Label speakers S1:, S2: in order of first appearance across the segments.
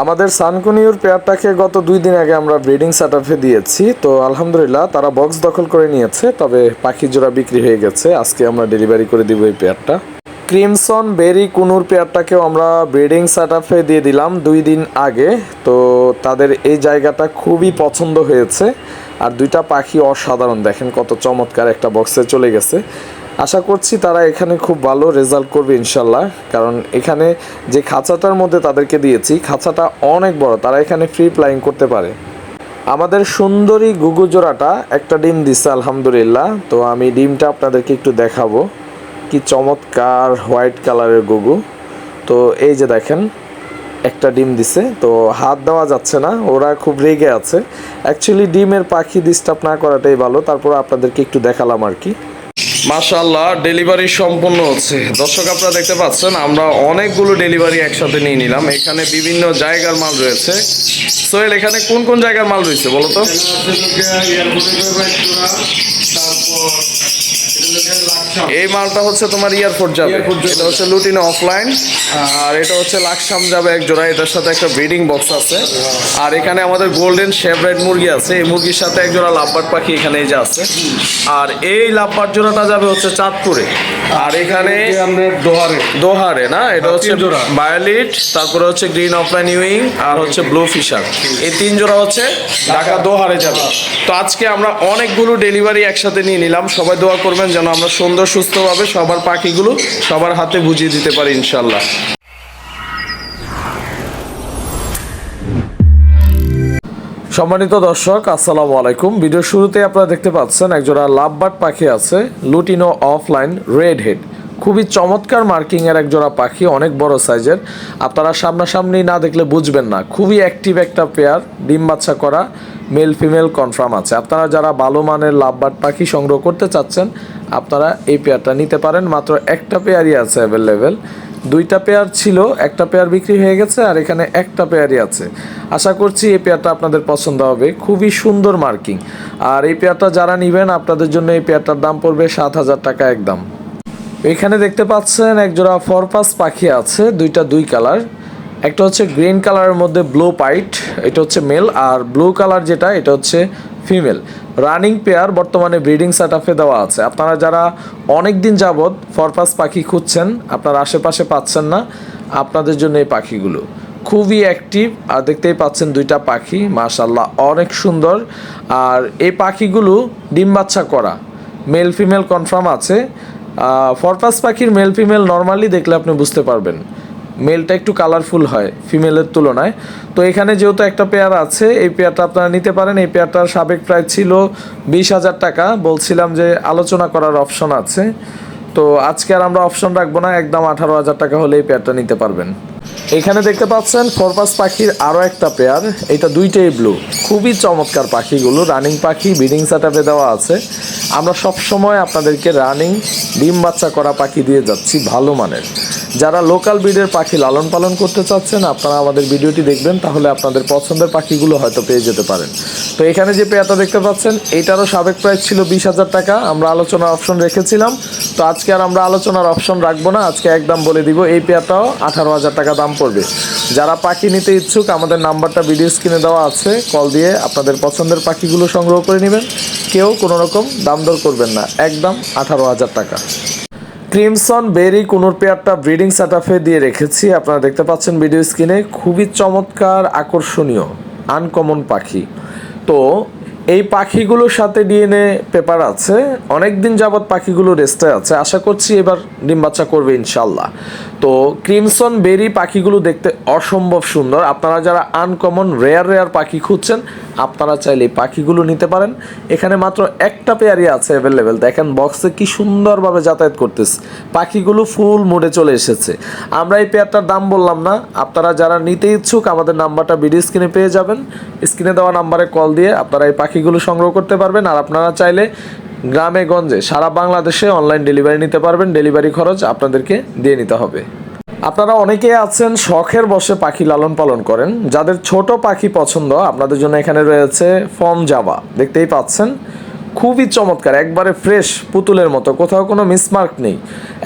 S1: আমাদের সানকুনিউর পেয়ারটাকে গত দুই দিন আগে আমরা ব্রিডিং সেটআপে দিয়েছি। তো আলহামদুলিল্লাহ, তারা বক্স দখল করে নিয়েছে, তবে পাখি জোড়া বিক্রি হয়ে গেছে। আজকে আমরা ডেলিভারি করে দিব এই পেয়ারটা। ক্রিমসন বেরি কুনুর পেয়ারটাকেও আমরা ব্রিডিং সেটআপে দিয়ে দিলাম দুই দিন আগে। তো তাদের এই জায়গাটা খুবই পছন্দ হয়েছে। আর দুইটা পাখি অসাধারণ। দেখেন কত চমৎকার একটা বক্সে চলে গেছে। আশা করছি তারা এখানে খুব ভালো রেজাল্ট করবে ইনশাল্লাহ। কারণ এখানে যে খাঁচাটার মধ্যে তাদেরকে দিয়েছি, খাঁচাটা অনেক বড়, তারা এখানে ফ্রি ফ্লাইং করতে পারে। আমাদের সুন্দরী গুগু জোড়াটা একটা ডিম দিচ্ছে আলহামদুলিল্লাহ। তো আমি ডিমটা আপনাদেরকে একটু দেখাবো। কি চমৎকার হোয়াইট কালারের গুগু। তো এই যে দেখেন একটা ডিম দিছে তো হাত দেওয়া যাচ্ছে না ওরা খুব রেগে আছে। অ্যাকচুয়ালি ডিমের পাখি ডিস্টার্ব না করাটাই ভালো তারপর আপনাদেরকে একটু দেখালাম আর কি। মাশাল্লাহ ডেলিভারি সম্পূর্ণ হচ্ছে। দর্শক আপনারা দেখতে পাচ্ছেন আমরা অনেকগুলো ডেলিভারি একসাথে নিয়ে নিলাম। এখানে বিভিন্ন জায়গার মাল রয়েছে। সোহেল এখানে কোন কোন জায়গার মাল রয়েছে বলো তো? এই মালটা হচ্ছে তোমার এয়ারপোর্ট যাবে। এটা হচ্ছে লুটিনো অফলাইন আর এটা হচ্ছে লাকসাম যাবে এক জোড়া। এটার সাথে একটা ব্রিডিং বক্স আছে। আর এখানে আমাদের গোল্ডেন শেভরেড মুরগি আছে। এই মুরগির সাথে এক জোড়া লাভবার্ড পাখি এখানে এই যে আছে। আর এই লাভবার্ড জোড়াটা যাবে হচ্ছে চাঁদপুরে। আর এখানে
S2: দোহারে।
S1: দোহারে না? এটা হচ্ছে বায়োলিট তারপরে হচ্ছে গ্রিন অফলাইন ইউইং আর হচ্ছে ব্লু ফিশার এই তিন জোড়া হচ্ছে ঢাকা দোহারে যাবে। তো আজকে আমরা অনেকগুলো ডেলিভারি একসাথে নিয়ে নিলাম। সবাই দোয়া করবেন যেন আমরা সুন্দর সুস্থভাবে সবার পাখিগুলো সবার হাতে বুঝিয়ে দিতে পারি ইনশাল্লাহ। সম্মানিত দর্শক, আসসালামু আলাইকুম। ভিডিও শুরুতে আপনারা দেখতে পাচ্ছেন একজোড়া লাভবার্ড পাখি আছে লুটিনো অফলাইন রেড হেড খুবই চমৎকার মার্কিং এর একজোড়া পাখি, অনেক বড় সাইজের। আপনারা সামনাসামনি না দেখলে বুঝবেন না। খুবই অ্যাক্টিভ একটা পেয়ার ডিম বাচ্চা করা মেল ফিমেল কনফার্ম আছে। আপনারা যারা ভালো মানের লাভবার্ড পাখি সংগ্রহ করতে চাচ্ছেন, আপনারা এই পেয়ারটা নিতে পারেন। মাত্র একটা পেয়ারই আছে অ্যাভেলেবেল দুইটা পেয়ার ছিল, একটা পেয়ার বিক্রি হয়ে গেছে, আর এখানে একটা পেয়ারই আছে। আশা করছি এই পেয়ারটা আপনাদের পছন্দ হবে। খুবই সুন্দর মার্কিং। আর এই পেয়ারটা যারা নেবেন, আপনাদের জন্য এই পেয়ারটার দাম পড়বে সাত হাজার টাকা একদম। এখানে দেখতে পাচ্ছেন একজোড়া ফরপাস পাখি আছে, দুইটা দুই কালার একটা হচ্ছে গ্রিন কালারের মধ্যে ব্লু পাইট এটা হচ্ছে মেল আর ব্লু কালার যেটা, এটা হচ্ছে ফিমেল রানিং পেয়ার বর্তমানে ব্রিডিং সেট দেওয়া আছে। আপনারা যারা অনেক দিন যাবৎ ফরপাস পাখি খুঁজছেন, আপনারা আশেপাশে পাচ্ছেন না আপনাদের জন্য এই পাখিগুলো। খুবই অ্যাক্টিভ আর দেখতেই পাচ্ছেন দুইটা পাখি মাশাল্লাহ অনেক সুন্দর। আর এই পাখিগুলো ডিম বাচ্চা করা মেল ফিমেল কনফার্ম আছে। ফরপাস পাখির মেল ফিমেল নর্মালি দেখলে আপনি বুঝতে পারবেন। মেলটা একটু কালারফুল হয় ফিমেলের তুলনায়। তো এখানে যেহেতু একটা পেয়ার আছে, এই পেয়ারটা আপনারা নিতে পারেন। এই পেয়ারটার সাবেক প্রায় ছিল বিশ হাজার টাকা। বলছিলাম যে আলোচনা করার অপশন আছে। তো আজকে আর আমরা অপশন রাখব না, একদম আঠারো হাজার টাকা হলে এই পেয়ারটা নিতে পারবেন। এখানে দেখতে পাচ্ছেন ফরপাস পাখির আরও একটা পেয়ার এটা দুইটাই ব্লু খুবই চমৎকার পাখিগুলো। রানিং পাখি ব্রিডিং সেটআপে দেওয়া আছে। আমরা সব সময় আপনাদেরকে রানিং ডিম বাচ্চা করা পাখি দিয়ে যাচ্ছি ভালো মানের। যারা লোকাল ব্রিডের পাখি লালন পালন করতে চাচ্ছেন, আপনারা আমাদের ভিডিওটি দেখবেন, তাহলে আপনাদের পছন্দের পাখিগুলো হয়তো পেয়ে যেতে পারেন। তো এখানে যে পেয়ারটা দেখতে পাচ্ছেন, এটারও সাবেক প্রাইস ছিল বিশ হাজার টাকা। আমরা আলোচনার অপশন রেখেছিলাম। তো আজকে আর আমরা আলোচনার অপশন রাখব না। আজকে একদম বলে দিব, এই পেয়ারটাও আঠারো হাজার টাকা দাম পড়বে। যারা পাখি নিতে ইচ্ছুক, আমাদের নাম্বারটা ভিডিও স্ক্রিনে দেওয়া আছে। কল দিয়ে আপনাদের পছন্দের পাখিগুলো সংগ্রহ করে নেবেন। কেউ কোনো রকম দাম দর করবেন না। একদম আঠারো হাজার টাকা। ক্রিমসন বেরি কুনুর পেয়ারটা ব্রিডিং সেটআপে দিয়ে রেখেছি। আপনারা দেখতে পাচ্ছেন ভিডিও স্ক্রিনে। খুবই চমৎকার, আকর্ষণীয় আনকমন পাখি। তো এই পাখিগুলোর সাথে ডিএনএ পেপার আছে অনেক দিন যাবৎ পাখিগুলো রেস্টে আছে। আশা করছি এবার ডিম বাচ্চা করবে ইনশাল্লাহ তো ক্রিমসন বেরি পাখিগুলো দেখতে অসম্ভব সুন্দর। আপনারা যারা আনকমন, রেয়ার রেয়ার পাখি খুঁজছেন, আপনারা চাইলে পাখিগুলো নিতে পারেন। এখানে মাত্র একটা পেয়ারই আছে অ্যাভেলেবেল। দেখেন, বক্সে কি সুন্দরভাবে যাতায়াত করতেছে। পাখিগুলো ফুল মোডে চলে এসেছে। আমরা এই পেয়ারটার দাম বললাম না। আপনারা যারা নিতে ইচ্ছুক, আমাদের নাম্বারটা ভিডিও স্ক্রিনে পেয়ে যাবেন। স্ক্রিনে দেওয়া নাম্বারে কল দিয়ে আপনারা এই পাখিগুলো সংগ্রহ করতে পারবেন। আর আপনারা চাইলে গ্রামে, গঞ্জে সারা বাংলাদেশে অনলাইন ডেলিভারি নিতে পারবেন। ডেলিভারি খরচ আপনাদেরকে দিয়ে নিতে হবে। আপনারা অনেকেই আছেন, শখের বসে পাখি লালন পালন করেন। যাদের ছোট পাখি পছন্দ, আপনাদের জন্য এখানে রয়েছে ফর্ম জাবা দেখতেই পাচ্ছেন, খুবই চমৎকার, একবারে ফ্রেশ পুতুলের মতো। কোথাও কোনো মিসমার্ক নেই।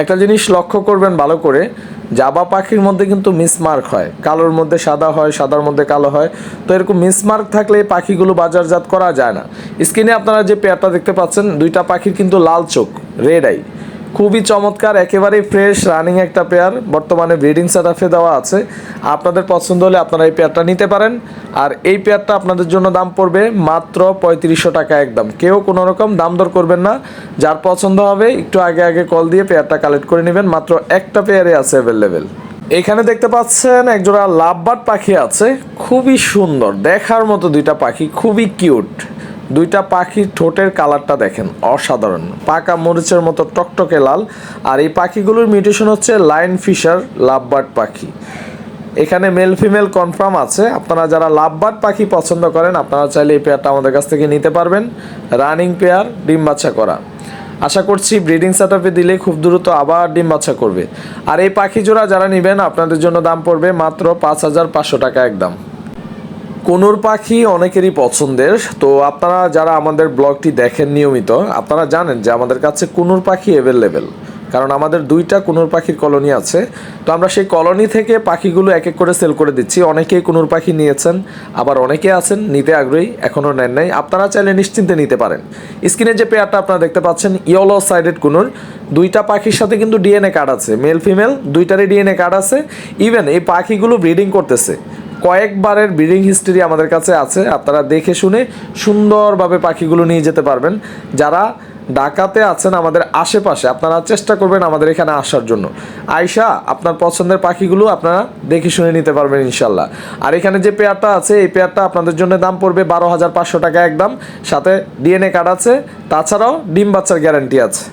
S1: একটা জিনিস লক্ষ্য করবেন ভালো করে জাবা পাখির মধ্যে কিন্তু মিসমার্ক হয়। কালোর মধ্যে সাদা হয়, সাদার মধ্যে কালো হয়। তো এরকম মিসমার্ক থাকলে এই পাখিগুলো বাজারজাত করা যায় না। স্ক্রিনে আপনারা যে পেয়ারটা দেখতে পাচ্ছেন, দুইটা পাখির কিন্তু লাল চোখ, রেড আই। খুবই চমৎকার, একেবারেই ফ্রেশ রানিং একটা পেয়ার বর্তমানে ব্রিডিং সেটআপে দেওয়া আছে। আপনাদের পছন্দ হলে আপনারা এই পেয়ারটা নিতে পারেন। আর এই পেয়ারটা আপনাদের জন্য দাম পড়বে মাত্র পঁয়ত্রিশশো টাকা একদম। কেউ কোনো রকম দাম দর করবেন না। যার পছন্দ হবে, একটু আগে আগে কল দিয়ে পেয়ারটা কালেক্ট করে নেবেন। মাত্র একটা পেয়ারে আছে অ্যাভেলেবেল এখানে দেখতে পাচ্ছেন, একজোড়া লাভবার্ড পাখি আছে। খুবই সুন্দর, দেখার মতো দুইটা পাখি, খুবই কিউট দুইটা পাখির ঠোঁটের কালারটা দেখেন অসাধারণ। পাকা মরিচের মতো টকটকে লাল, আর এই পাখিগুলোর মিউটেশন হচ্ছে লাইন ফিশার লাভবার্ড পাখি। এখানে মেল ফিমেল কনফার্ম আছে। আপনারা যারা লাভবার্ড পাখি পছন্দ করেন, আপনারা চাইলে এই পেয়ারটা আমাদের কাছ থেকে নিতে পারবেন। রানিং পেয়ার ডিম বাচ্চা করা। আশা করছি ব্রিডিং সেটআপে দিলে খুব দ্রুত আবার ডিম বাচ্চা করবে। আর এই পাখি জোড়া যারা নেবেন, আপনাদের জন্য দাম পড়বে মাত্র পাঁচ হাজার পাঁচশো টাকা একদম। কোনোর পাখি অনেকেরই পছন্দের। তো আপনারা যারা আমাদের ব্লগটি দেখেন নিয়মিত, আপনারা জানেন যে আমাদের কাছে কোনোর পাখি অ্যাভেলেবেল কারণ আমাদের দুইটা কুনুর পাখির কলোনি আছে। তো আমরা সেই কলোনি থেকে পাখিগুলো এক এক করে সেল করে দিচ্ছি। অনেকেই কুনুর পাখি নিয়েছেন, আবার অনেকে আছেন, নিতে আগ্রহী, এখনও নেন নাই। আপনারা চাইলে নিশ্চিন্তে নিতে পারেন। স্ক্রিনে যে পেয়ারটা আপনারা দেখতে পাচ্ছেন ইয়েলো সাইডেড কুনুর। দুইটা পাখির সাথে কিন্তু ডিএনএ কার্ড আছে মেল ফিমেল দুইটারই ডিএনএ কার্ড আছে। ইভেন এই পাখিগুলো ব্রিডিং করতেছে। কয়েকবারের ব্রিডিং হিস্ট্রি আমাদের কাছে আছে আপনারা দেখে শুনে সুন্দরভাবে পাখিগুলো নিয়ে যেতে পারবেন। যারা ঢাকাতে আছেন আমাদের আশেপাশে, আপনারা চেষ্টা করবেন আমাদের এখানে আসার জন্য। আয়শা, আপনার পছন্দের পাখিগুলো আপনারা দেখে শুনে নিতে পারবেন ইনশাল্লাহ। আর এখানে যে পেয়ারটা আছে, এই পেয়ারটা আপনাদের জন্য দাম পড়বে বারো হাজার পাঁচশো টাকা একদম। সাথে ডিএনএ কার্ড আছে, তাছাড়াও ডিম বাচ্চার গ্যারান্টি আছে।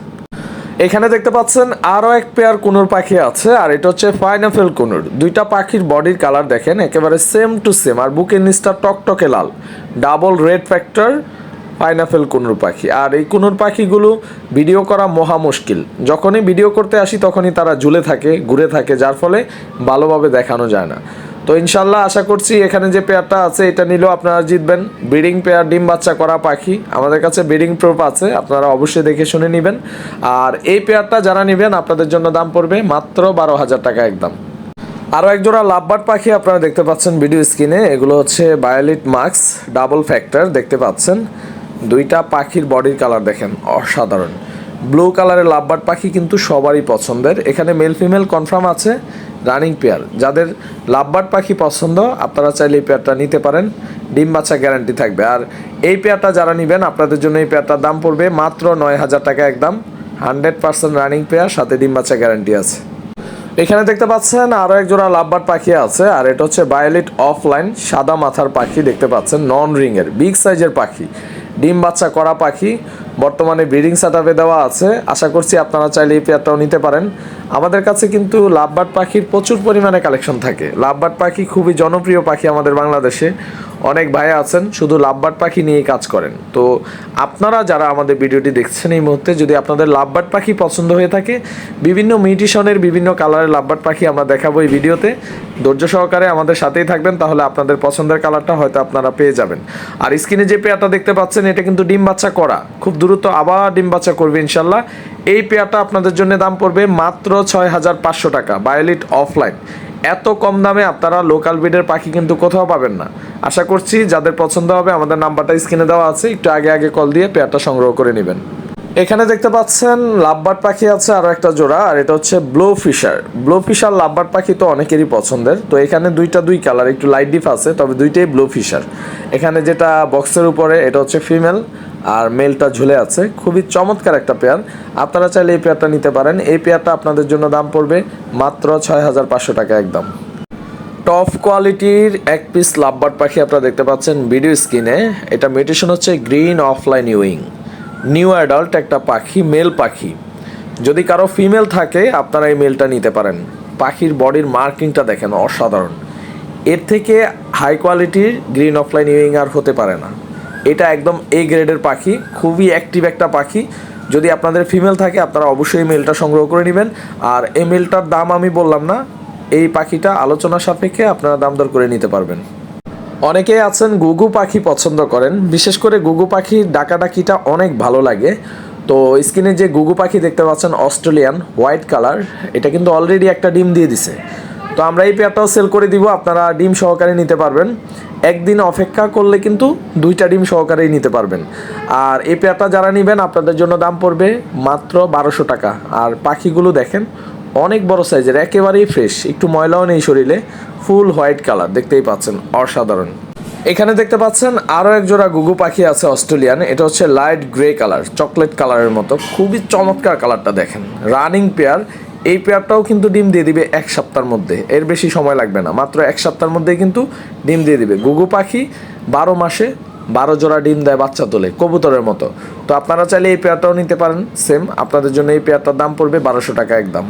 S1: এখানে দেখতে পাচ্ছেন আরও এক পেয়ার কুনুর পাখি আছে, আর এটা হচ্ছে পাইনাপেল কুনুর। দুইটা পাখির বডির কালার দেখেন, একেবারে সেম টু সেম আর বুকের নিচটা টকটকে লাল। Double red factor pineapple conure পাখি। আর এই কুনুর পাখিগুলো ভিডিও করা মহা মুশকিল। যখনই ভিডিও করতে আসি, তখনই তারা ঝুলে থাকে, ঘুরে থাকে, যার ফলে ভালোভাবে দেখানো যায় না। তো ইনশাল্লাহ আশা করছি এখানে যে পেয়ারটা আছে, এটা নিলেও আপনারা জিতবেন। ব্রিডিং পেয়ার, ডিম বাচ্চা করা পাখি, আমাদের কাছে ব্রিডিং প্রুফ আছে, আপনারা অবশ্যই দেখে শুনে নেবেন। আর এই পেয়ারটা যারা নেবেন, আপনাদের জন্য দাম পড়বে মাত্র বারো হাজার টাকা একদম। আরও একজোড়া লাভবার্ড পাখি আপনারা দেখতে পাচ্ছেন ভিডিও স্ক্রিনে, এগুলো হচ্ছে বায়োলিট মাস্ক ডাবল ফ্যাক্টর, দেখতে পাচ্ছেন। দুইটা পাখির বডির কালার দেখেন, অসাধারণ। ব্লু কালারের লাভবার্ড পাখি কিন্তু সবারই পছন্দের। এখানে মেল ফিমেল কনফার্ম আছে রানিং পেয়ার। যাদের লাভবার্ড পাখি পছন্দ, আপনারা চাইলে এই পেয়ারটা নিতে পারেন। ডিম বাচ্চা গ্যারান্টি থাকবে। আর এই পেয়ারটা যারা নেবেন, আপনাদের জন্য এই পেয়ারটার দাম পড়বে মাত্র নয় হাজার টাকা একদম। হান্ড্রেড পার্সেন্ট রানিং পেয়ার, সাথে ডিম বাচ্চা গ্যারান্টি আছে। এখানে দেখতে পাচ্ছেন আরও এক জোড়া লাভবার্ড পাখি আছে, আর এটা হচ্ছে বায়োলিট অফলাইন সাদা মাথার পাখি, দেখতে পাচ্ছেন, নন রিংয়ের, বিগ সাইজের পাখি। ডিম বাচ্চা করা পাখি বর্তমানে ব্রিডিং সেটআপে দেওয়া আছে। আশা করছি আপনারা চাইলে এই পেয়ারটাও নিতে পারেন। আমাদের কাছে কিন্তু লাভবার্ড পাখির প্রচুর পরিমাণে কালেকশন থাকে। লাভবার্ড পাখি খুবই জনপ্রিয় পাখি আমাদের বাংলাদেশে। অনেক ভাই আছেন, শুধু লাভবার্ড পাখি নিয়েই কাজ করেন। তো আপনারা যারা আমাদের ভিডিওটি দেখছেন এই মুহূর্তে, যদি আপনাদের লাভবার্ড পাখি পছন্দ হয়ে থাকে, বিভিন্ন মিউটিশনের বিভিন্ন কালারের লাভবার্ড পাখি আমরা দেখাবো এই ভিডিওতে। ধৈর্য সহকারে আমাদের সাথেই থাকবেন, তাহলে আপনাদের পছন্দের কালারটা হয়তো আপনারা পেয়ে যাবেন। আর স্ক্রিনে যে পেয়ারটা দেখতে পাচ্ছেন, এটা কিন্তু ডিম বাচ্চা করা। খুব দ্রুত আবার ডিম বাচ্চা করবে ইনশাল্লাহ। এই পেয়ারটা আপনাদের জন্য দাম পড়বে মাত্র ছয় হাজার পাঁচশো টাকা বায়োলিট অফলাইন এত কম দামে আপনারা লোকাল ব্রিডের পাখি কিন্তু কোথাও পাবেন না। আশা করছি যাদের পছন্দ হবে, আমাদের নাম্বারটা স্ক্রিনে দেওয়া আছে, একটু আগে আগে কল দিয়ে পেয়ারটা সংগ্রহ করে নেবেন। এখানে দেখতে পাচ্ছেন লাভবার্ড পাখি আছে আরও একটা জোড়া, আর এটা হচ্ছে blue Fischer blue Fischer lovebird পাখি তো অনেকেরই পছন্দের। তো এখানে দুইটা দুই কালার একটু লাইট ডিফ আছে, তবে দুইটাই ব্লো ফিশার এখানে যেটা বক্সের উপরে, এটা হচ্ছে ফিমেল আর মেলটা ঝুলে আছে। খুবই চমৎকার একটা পেয়ার আপনারা চাইলে এই পেয়ারটা নিতে পারেন। এই পেয়ারটা আপনাদের জন্য দাম পড়বে মাত্র ছয় হাজার পাঁচশো টাকা একদম। টপ কোয়ালিটির এক পিস লাভবার্ড পাখি আপনারা দেখতে পাচ্ছেন ভিডিও স্ক্রিনে এটা মেডিটেশন হচ্ছে green opaline young new adult একটা পাখি মেল পাখি। যদি কারও ফিমেল থাকে, আপনারা এই মেলটা নিতে পারেন। পাখির বডির মার্কিংটা দেখেন, অসাধারণ। এর থেকে হাই কোয়ালিটির গ্রিন অফলাইন ইউইং আর হতে পারে না। এটা একদম এ গ্রেডের পাখি, খুবই অ্যাক্টিভ একটা পাখি। যদি আপনাদের ফিমেল থাকে, আপনারা অবশ্যই মেলটা সংগ্রহ করে নেবেন। আর এই মেলটার দাম আমি বললাম না, এই পাখিটা আলোচনা সাপেক্ষে আপনারা দাম দর করে নিতে পারবেন। অনেকেই আছেন গুগু পাখি পছন্দ করেন, বিশেষ করে গুগু পাখির ডাকাডাকিটা অনেক ভালো লাগে। তো স্ক্রিনে যে গুগু পাখি দেখতে পাচ্ছেন, অস্ট্রেলিয়ান, হোয়াইট কালার, এটা কিন্তু অলরেডি একটা ডিম দিয়ে দিছে। তো আমরা এই পেয়ারটাও সেল করে দিব, আপনারা ডিম সহকারে নিতে পারবেন। একদিন অপেক্ষা করলে কিন্তু দুইটা ডিম সহকারেই নিতে পারবেন। আর এই পেয়ারটা যারা নেবেন, আপনাদের জন্য দাম পড়বে মাত্র বারোশো টাকা। আর পাখিগুলো দেখেন, অনেক বড় সাইজের একেবারেই ফ্রেশ একটু ময়লাও নেই শরীরে ফুল হোয়াইট কালার দেখতেই পাচ্ছেন, অসাধারণ। এখানে দেখতে পাচ্ছেন, আরও এক জোড়া গুগু পাখি আছে অস্ট্রেলিয়ান, এটা হচ্ছে লাইট গ্রে কালার চকলেট কালারের মতো। খুবই চমৎকার কালারটা দেখেন। রানিং পেয়ার এই পেয়ারটাও কিন্তু ডিম দিয়ে দিবে এক সপ্তাহের মধ্যে। এর বেশি সময় লাগবে না। মাত্র এক সপ্তাহের মধ্যে কিন্তু ডিম দিয়ে দিবে। গুগু পাখি বারো মাসে বারো জোড়া ডিম দেয় বাচ্চা তোলে, কবুতরের মতো। তো আপনারা চাইলে এই পেয়ারটাও নিতে পারেন। সেম আপনাদের জন্য এই পেয়ারটার দাম পড়বে বারোশো টাকা একদম।